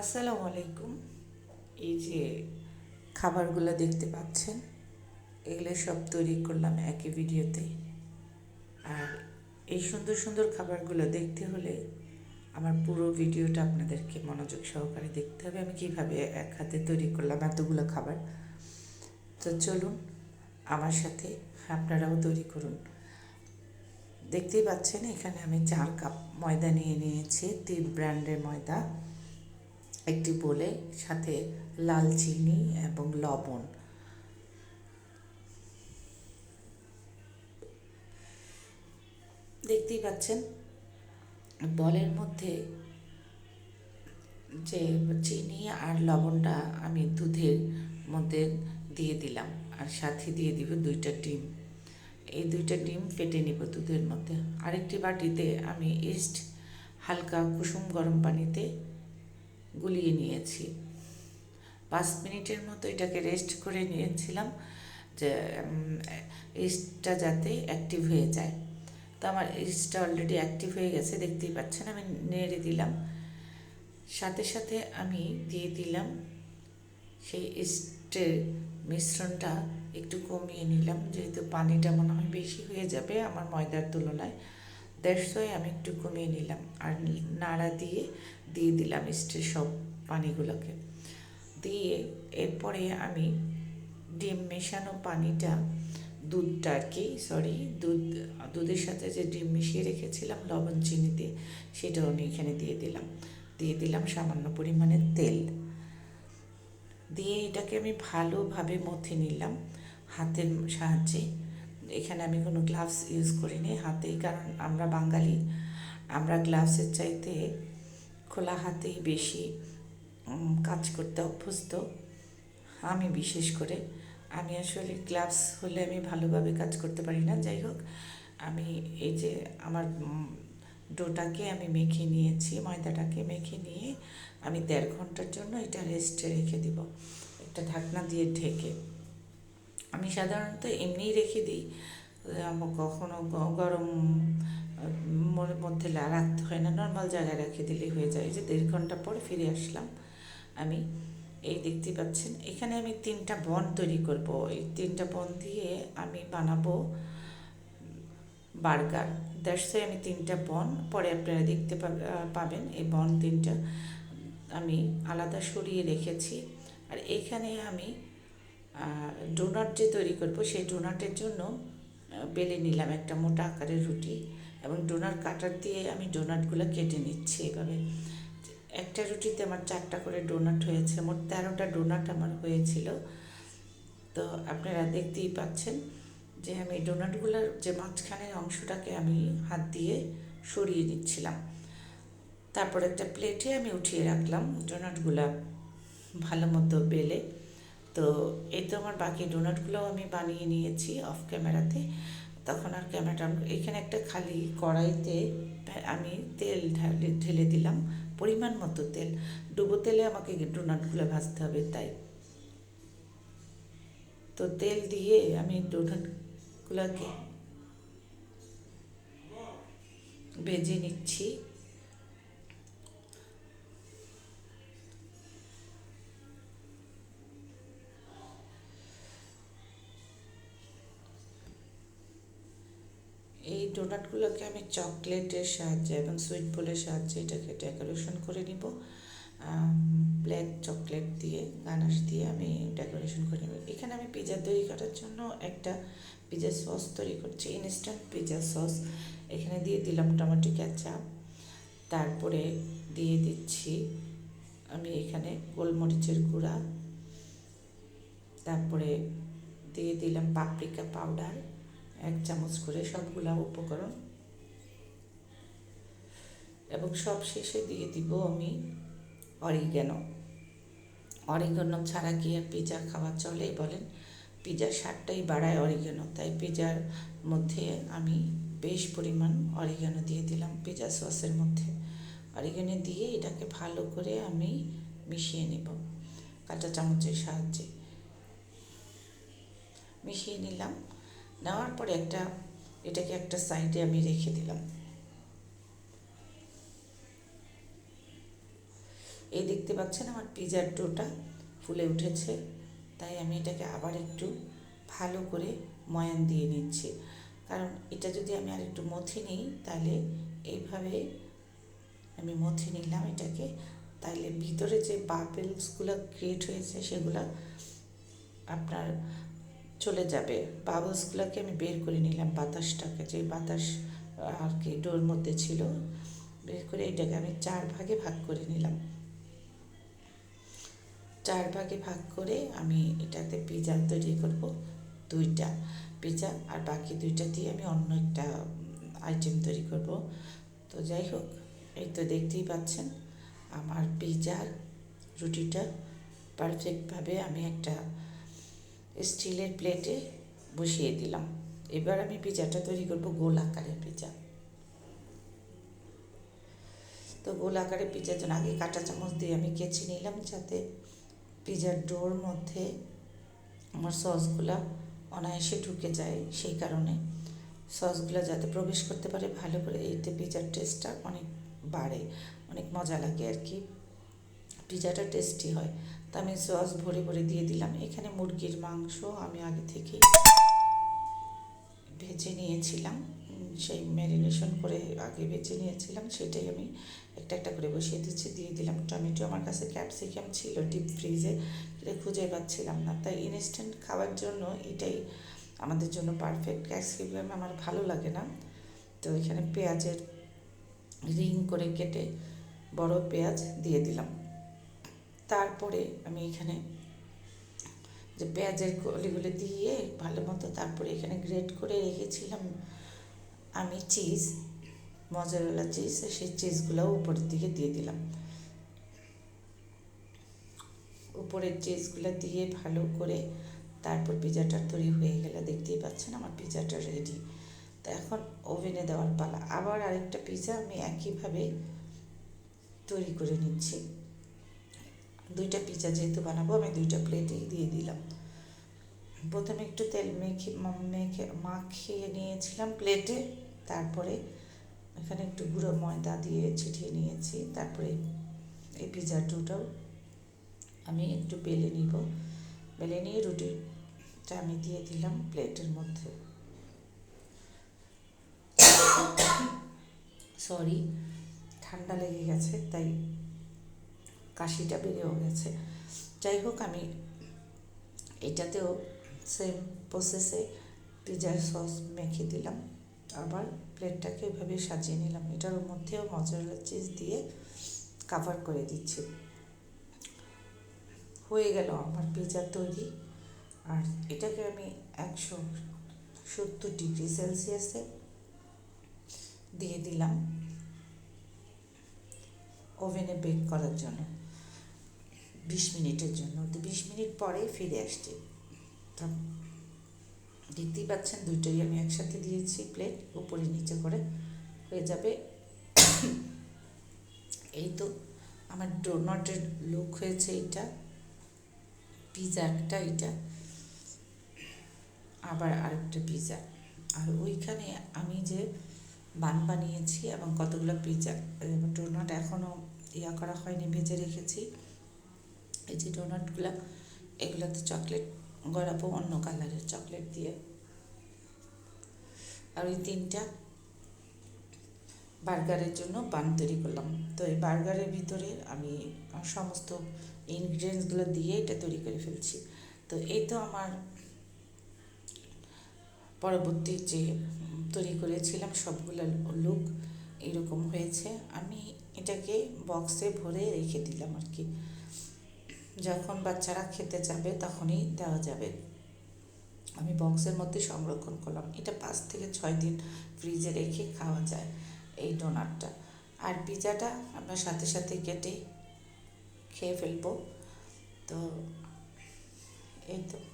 আসসালামু আলাইকুম। এই যে খাবারগুলো দেখতে পাচ্ছেন এগুলো সব তৈরি করলাম একই ভিডিওতে। আর এই সুন্দর সুন্দর খাবারগুলো দেখতে হলে আমার পুরো ভিডিওটা আপনাদেরকে মনোযোগ সহকারে দেখতে হবে আমি কীভাবে এক হাতে তৈরি করলাম এতগুলো খাবার। তো চলুন আমার সাথে আপনারাও তৈরি করুন। দেখতেই পাচ্ছেন এখানে আমি চার কাপ ময়দা নিয়ে নিয়েছি তিন ব্র্যান্ডের ময়দা। একটি বলে, সাথে লাল চিনি এবং লবণ। দেখতেই পাচ্ছেন, বলের মধ্যে যে চিনি আর লবণটা আমি দুধের মধ্যে দিয়ে দিলাম, আর সাথে দিয়ে দিব দুইটা ডিম। এই দুইটা ডিম ফেটে নিব দুধের মধ্যে। আরেকটি বাটিতে আমি ইস্ট হালকা কুসুম গরম পানিতে গুলিয়ে নিয়েছি। পাঁচ মিনিটের মতো এটাকে রেস্ট করে নিয়েছিলাম যে ইস্টটা যাতে অ্যাক্টিভ হয়ে যায়। তো আমার ইস্টটা অলরেডি অ্যাক্টিভ হয়ে গেছে, দেখতেই পাচ্ছেন আমি নেড়ে দিলাম। সাথে সাথে আমি দিয়ে দিলাম সেই ইস্টের মিশ্রণটা একটু কমিয়ে নিলাম, যেহেতু পানিটা মনে হয় বেশি হয়ে যাবে আমার ময়দার তুলনায়। দেড়শোয় আমি একটু কমিয়ে নিলাম। আর নাড়া দিয়ে দিয়ে দিলাম ইস্টের সব পানিগুলোকে। দিয়ে এরপরে আমি ডিম মেশানো পানিটা দুধটা আর কি সরি দুধ, দুধের সাথে যে ডিম মিশিয়ে রেখেছিলাম লবণ চিনি দিয়ে, সেটাও আমি এখানে দিয়ে দিলাম। দিয়ে দিলাম সামান্য পরিমাণে তেল। দিয়ে এটাকে আমি ভালোভাবে মথে নিলাম হাতের সাহায্যে। এখানে আমি কোনো গ্লাভস ইউজ করিনি হাতেই, কারণ আমরা বাঙালি, আমরা গ্লাভসের চাইতে খোলা হাতেই বেশি কাজ করতে অভ্যস্ত। আমি বিশেষ করে। আমি আসলে গ্লাভস হলে আমি ভালোভাবে কাজ করতে পারি না। যাই হোক, আমি এই যে আমার ডোটাকে আমি মেখে নিয়েছি, ময়দাটাকে মেখে নিয়ে আমি দেড় ঘণ্টার জন্য এটা রেস্টে রেখে দিব। একটা ঢাকনা দিয়ে ঢেকে। আমি সাধারণত এমনিই রেখে দিই। কখনো গরম মধ্যে রাখতে হয় না। নর্মাল জায়গায় রেখে দিলেই হয়ে যায়। যে দেড় ঘণ্টা পর ফিরে আসলাম আমি। এই দেখতে পাচ্ছেন, এখানে আমি তিনটা বন তৈরি করব। এই তিনটা বন দিয়ে আমি বানাবো বার্গার। দ্যাটসে আমি তিনটা বন, পরে আপনারা দেখতে পাবেন। এই বন তিনটা আমি আলাদা সরিয়ে রেখেছি। আর এখানে আমি ডোনাট যে তৈরি করব, সেই ডোনাটের জন্য বেলে নিলাম একটা মোটা আকারের রুটি। এবং ডোনাট কাটার দিয়ে আমি ডোনাটগুলো কেটে নিচ্ছি এভাবে। একটা রুটিতে আমার চারটা করে ডোনাট হয়েছে, মোট তেরোটা ডোনাট আমার হয়েছিল। তো আপনারা দেখতেই পাচ্ছেন যে আমি ডোনাটগুলোর যে মাঝখানের অংশটাকে আমি হাত দিয়ে সরিয়ে নিচ্ছিলাম। তারপর একটা প্লেটে আমি উঠিয়ে রাখলাম ডোনাটগুলো ভালো মতো বেলে। তো এই তো আমার বাকি ডোনাটগুলোও আমি বানিয়ে নিয়েছি অফ ক্যামেরাতে তখন আর ক্যামেরাটা এখানে একটা খালি কড়াইতে আমি তেল ঢালে ঢেলে দিলাম, পরিমাণ মতো তেল। ডুবো তেলে আমাকে ডোনাটগুলো ভাজতে হবে, তাই। তো তেল দিয়ে আমি ডোনাটগুলোকে ভেজে নিচ্ছি। এই ডোনাটগুলোকে আমি চকলেটের সাহায্যে এবং সুইট বোলের সাহায্যে এটাকে ডেকোরেশন করে নিব। ব্ল্যাক চকলেট দিয়ে, গানাশ দিয়ে আমি ডেকোরেশন করে নেব। এখানে আমি পিজা তৈরি করার জন্য একটা পিজা সস তৈরি করছি ইনস্ট্যান্ট পিজা সস এখানে দিয়ে দিলাম টমেটো ক্যাচাপ তারপরে দিয়ে দিচ্ছি আমি এখানে গোলমরিচের গুঁড়া। তারপরে দিয়ে দিলাম পাপরিকা পাউডার এক চামচ করে সবগুলা উপকরণ। এবং সব শেষে দিয়ে দিব আমি অরিগ্যানো অরিগ্যানো ছাড়া কি আর পিজা খাওয়া চলেই বলেন? পিজার স্বাদটাই বাড়ায় অরিগ্যানো তাই পিজার মধ্যে আমি বেশ পরিমাণ অরিগ্যানো দিয়ে দিলাম পিজা সসের মধ্যে। অরিগ্যানো দিয়ে এটাকে ভালো করে আমি মিশিয়ে নেব কাঁচা চামচের সাহায্যে। মিশিয়ে নিলাম। নেওয়ার পরে একটা, এটাকে একটা সাইডে আমি রেখে দিলাম। এই দেখতে পাচ্ছেন আমার পিজার ডোটা ফুলে উঠেছে, তাই আমি এটাকে আবার একটু ভালো করে ময়ান দিয়ে নিচ্ছি। কারণ এটা যদি আমি আর একটু মথি নিই, তাহলে এইভাবে আমি মথি নিলাম এটাকে। তাহলে ভিতরে যে বাবেলসগুলো ক্রিয়েট হয়েছে, সেগুলো আপনার চলে যাবে। বাবলসগুলোকে আমি বের করে নিলাম বাতাসটাকে। যে বাতাস, আর কি, ডোর মধ্যে ছিল, বের করে এটাকে আমি চার ভাগে ভাগ করে নিলাম। চার ভাগে ভাগ করে আমি এটাতে পিজা তৈরি করব, দুইটা পিজা, আর বাকি দুইটা দিয়ে আমি অন্য একটা আইটেম তৈরি করব। তো যাই হোক, এই তো দেখতেই পাচ্ছেন, আমার পিজার রুটিটা পারফেক্টভাবে আমি একটা স্টিলের প্লেটে বসিয়ে দিলাম। এবার আমি পিজাটা তৈরি করব গোল আকারের পিজা তো গোল আকারে পিজার জন্য আগে কাঁটা চামচ দিয়ে আমি কেচে নিলাম যাতে পিজার ডোর মধ্যে আমার সসগুলা অনায়াসে ঢুকে যায় সেই কারণে। সসগুলো যাতে প্রবেশ করতে পারে ভালো করে, এতে পিজার টেস্টটা অনেক বাড়ে, অনেক মজা লাগে আর কি। পিজাটা টেস্টি হয়। তা আমি সস ভরে ভরে দিয়ে দিলাম। এখানে মুরগির মাংস আমি আগে থেকে ভেজে নিয়েছিলাম। সেই ম্যারিনেশন করে আগে ভেজে নিয়েছিলাম, সেটাই আমি একটা একটা করে বসিয়ে দিচ্ছি, দিয়ে দিলাম টমেটো। আমার কাছে ক্যাপসিকাম ছিল ডিপ ফ্রিজে এটা খুঁজে পাচ্ছিলাম না। তাই ইনস্ট্যান্ট খাওয়ার জন্য এটাই আমাদের জন্য পারফেক্ট ক্যাপসিকাম আমার ভালো লাগে না। তো এখানে পেঁয়াজের রিং করে কেটে বড় পেঁয়াজ দিয়ে দিলাম। তারপরে আমি এখানে যে পেঁয়াজের কলিগুলো দিয়ে ভালো মতো তারপরে এখানে গ্রেট করে রেখেছিলাম আমি চিজ মজারওয়ালা চিজ সেই চিজগুলোও উপরের দিকে দিয়ে দিলাম। উপরের চিজগুলো দিয়ে ভালো করে তারপর পিজাটা তৈরি হয়ে গেলে দেখতেই পাচ্ছেন আমার পিজাটা রেডি তো এখন ওভেনে দেওয়ার পালা। আবার আরেকটা পিজা আমি একইভাবে তৈরি করে নিচ্ছি। দুইটা পিজা যেহেতু বানাবো, আমি দুইটা প্লেটেই দিয়ে দিলাম। প্রথমে একটু তেল মেখে মেখে, মাখিয়ে নিয়েছিলাম প্লেটে তারপরে এখানে একটু গুঁড়ো ময়দা দিয়ে ছিটিয়ে নিয়েছি। তারপরে এই পিজার টুটাও আমি একটু বেলে নিব। বেলে নিয়ে রুটিটা আমি দিয়ে দিলাম প্লেটের মধ্যে। সরি ঠান্ডা লেগে গেছে, তাই কাশিটা বেড়েও গেছে। যাই হোক, আমি এটাতেও সেম প্রসেসে পিজার সস মেখে দিলাম। আবার প্লেটটাকে এভাবে সাজিয়ে নিলাম। এটার মধ্যেও মজারেলা চিজ দিয়ে কাভার করে দিচ্ছি। হয়ে গেল আমার পিজা তৈরি। আর এটাকে আমি একশো সত্তর ডিগ্রি সেলসিয়াসে দিয়ে দিলাম। ওভেনে বেক করার জন্য। বিশ মিনিটের জন্য। তো বিশ মিনিট পরে ফিরে আসছি। তো দেখতেই পাচ্ছেন দুইটাই আমি একসাথে দিয়েছি প্লেট, উপরে নিচে করে হয়ে যাবে। এই তো আমার ডোনটের লুক হয়েছে এটা, পিজা একটা এটা, আবার আরেকটা পিজা। আর ওইখানে আমি যে বান বানিয়েছি এবং কতগুলো পিজা ডোনাট এখনও ইয়া করা হয়নি, ভেজে রেখেছি। এই যে ডোনাটগুলো এগুলোতে চকলেট গড়াবো, অন্য কালারের চকলেট দিয়ে। আর ওই তিনটা বার্গারের জন্য বান তৈরি করলাম। তো এই বার্গারের ভিতরে আমি সমস্ত ইনগ্রিডিয়েন্টসগুলো দিয়ে এটা তৈরি করে ফেলছি। তো এই তো আমার পরবর্তী যে তৈরি করেছিলাম সবগুলো লুক এরকম হয়েছে। আমি এটাকে বক্সে ভরে রেখে দিলাম আর কি। যখন বাচ্চারা খেতে যাবে, তখনই দেওয়া যাবে। আমি বক্সের মধ্যে সংরক্ষণ করলাম। এটা পাঁচ থেকে ছয় দিন ফ্রিজে রেখে খাওয়া যায় এই ডোনারটা আর পিজাটা আমরা সাথে সাথে কেটে খেয়ে ফেলব। তো এই তো।